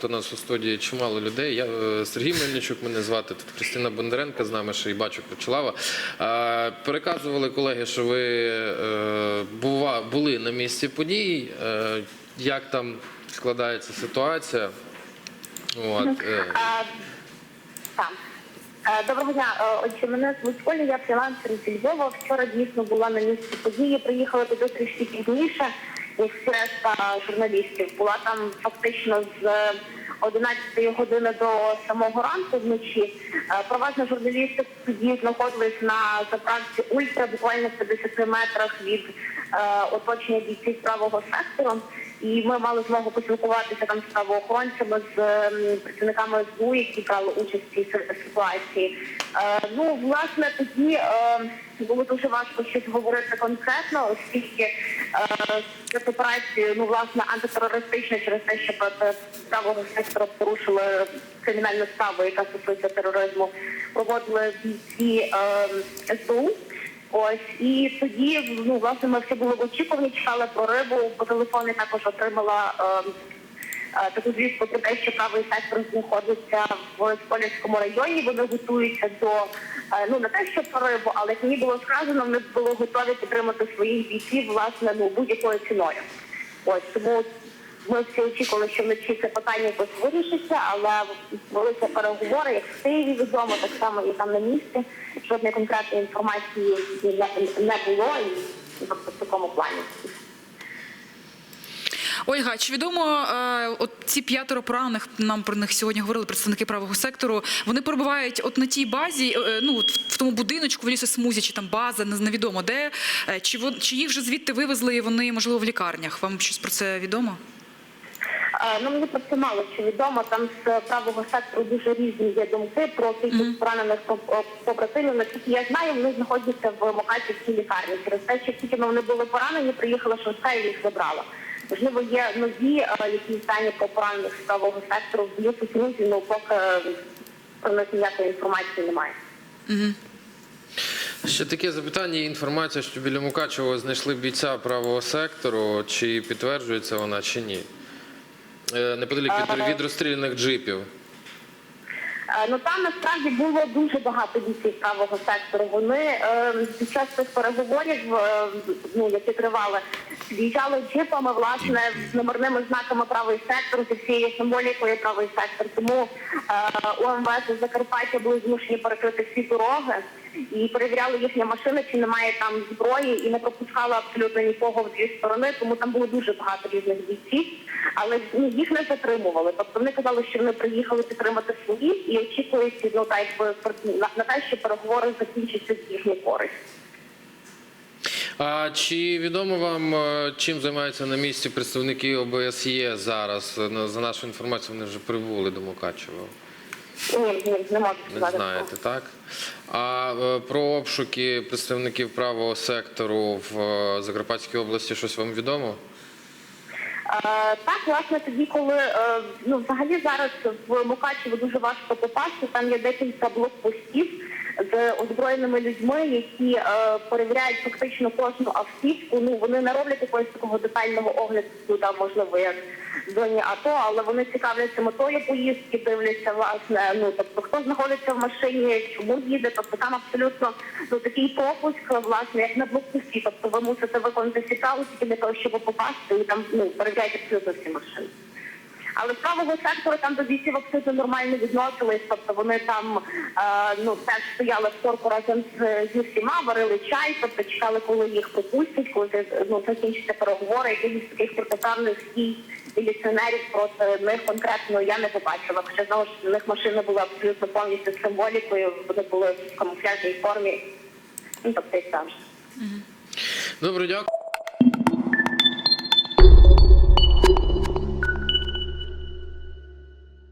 Тут у нас у студії чимало людей. Я е, Сергій Мельничук мене звати. Тут Кристина Бондаренко з нами ще і бачу Кочелава. Переказували колеги, що ви е, були на місці подій. Е, Як там складається ситуація? От. Е, Доброго дня. Отже, мене звуть Оля, я фрілансер зі Львова. Вчора дійсно була на місці події. Приїхала туди трішки пізніше, ніж решта журналістів. Була там фактично з 11 години до самого ранку вночі. Е, Проважно журналісти тоді знаходились на заправці Ультра, буквально в 50 метрах від е, оточення бійців правого сектору. І ми мали змогу поспілкуватися там з правоохоронцями, з ем, працівниками СБУ, які брали участь в цій ситуації. Е, ну, власне, тоді е, було дуже важко щось говорити конкретно, оскільки спецоперацію, ну, власне, антитерористична через те, що проти правого сектору порушили кримінальну справу, яка стосується тероризму, проводили бійці е, СБУ. Ось і тоді, ну власне, ми всі були в очікуванні, чекали прориву. По телефоні також отримала е, е, таку звістку про те, що правий сектор знаходиться в Сколівському районі. Вони готуються до е, ну не те, що прориву, але як мені було сказано, вони були готові підтримати своїх бійців власне ну будь-якою ціною. Ось тому ми всі очікували, що вночі це питання якось вирішиться, але велися переговори, як в Києві відомо, так само і там на місці. Жодної конкретної інформації не, було і тобто в такому плані. Ольга, чи відомо е, от ці п'ятеро поранених, нам про них сьогодні говорили представники правого сектору. Вони перебувають от на тій базі, е, ну в тому будиночку в лісосмузі, чи там база, невідомо де. Е, Чи чи їх вже звідти вивезли і вони можливо в лікарнях? Вам щось про це відомо? Ну мені про це мало що відомо. Там з правого сектору дуже різні є думки про кількість поранених побратимів. Наскільки я знаю, вони знаходяться в Мукачівській лікарні. Через те, що тільки вони були поранені, приїхала швидка і їх забрала. Можливо, є нові, які стані по поранених з правого сектору в лісу ну поки про них ніякої інформації немає. Ще таке запитання. Є інформація, що біля Мукачева знайшли бійця правого сектору. Чи підтверджується вона, чи ні? Е, Неподалік від, від розстріляних джипів. Е, Ну там насправді було дуже багато бійців правого сектору. Вони е, під час цих переговорів, е, ну які тривали, під'їжджали джипами, власне, з номерними знаками правий сектор, зі всією символікою правий сектор. Тому е, УМВС Закарпаття були змушені перекрити всі дороги і перевіряли їхні машини, чи немає там зброї, і не пропускали абсолютно нікого в дві сторони. Тому там було дуже багато різних бійців, але ну, їх не затримували. Тобто вони казали, що вони приїхали підтримати своїх і очікують ну, так, на, те, що переговори закінчаться з їхньою користь. А чи відомо вам, е, чим займаються на місці представники ОБСЄ зараз? За нашу інформацію, вони вже прибули до Мукачева. Ні, ні, не можу Не знаєте, так? А е, про обшуки представників правого сектору в е, Закарпатській області щось вам відомо? Так, власне, тоді, коли ну взагалі зараз в Мукачево дуже важко попасти, там є декілька блокпостів з озброєними людьми, які е, перевіряють фактично кожну автівку. Ну вони не роблять якогось такого детального огляду, там можливо як в зоні АТО, але вони цікавляться метою поїздки, дивляться власне. Ну тобто хто знаходиться в машині, чому їде. Тобто там абсолютно ну такий пропуск, власне, як на блокпості. Тобто ви мусите виконати всі тільки для того, щоб попасти і там ну перевіряють абсолютно всі машини. Але з правого сектору там до бійців абсолютно нормально відносились, тобто вони там е, ну теж стояли в торку разом з, зі всіма, варили чай, тобто чекали, коли їх пропустять, коли ну, закінчаться переговори, якихось таких протиправних дій міліціонерів проти них конкретно я не побачила. Хоча знову ж у них машини були абсолютно повністю символікою, вони були в камуфляжній формі. Ну тобто і завжди. Добре, дякую.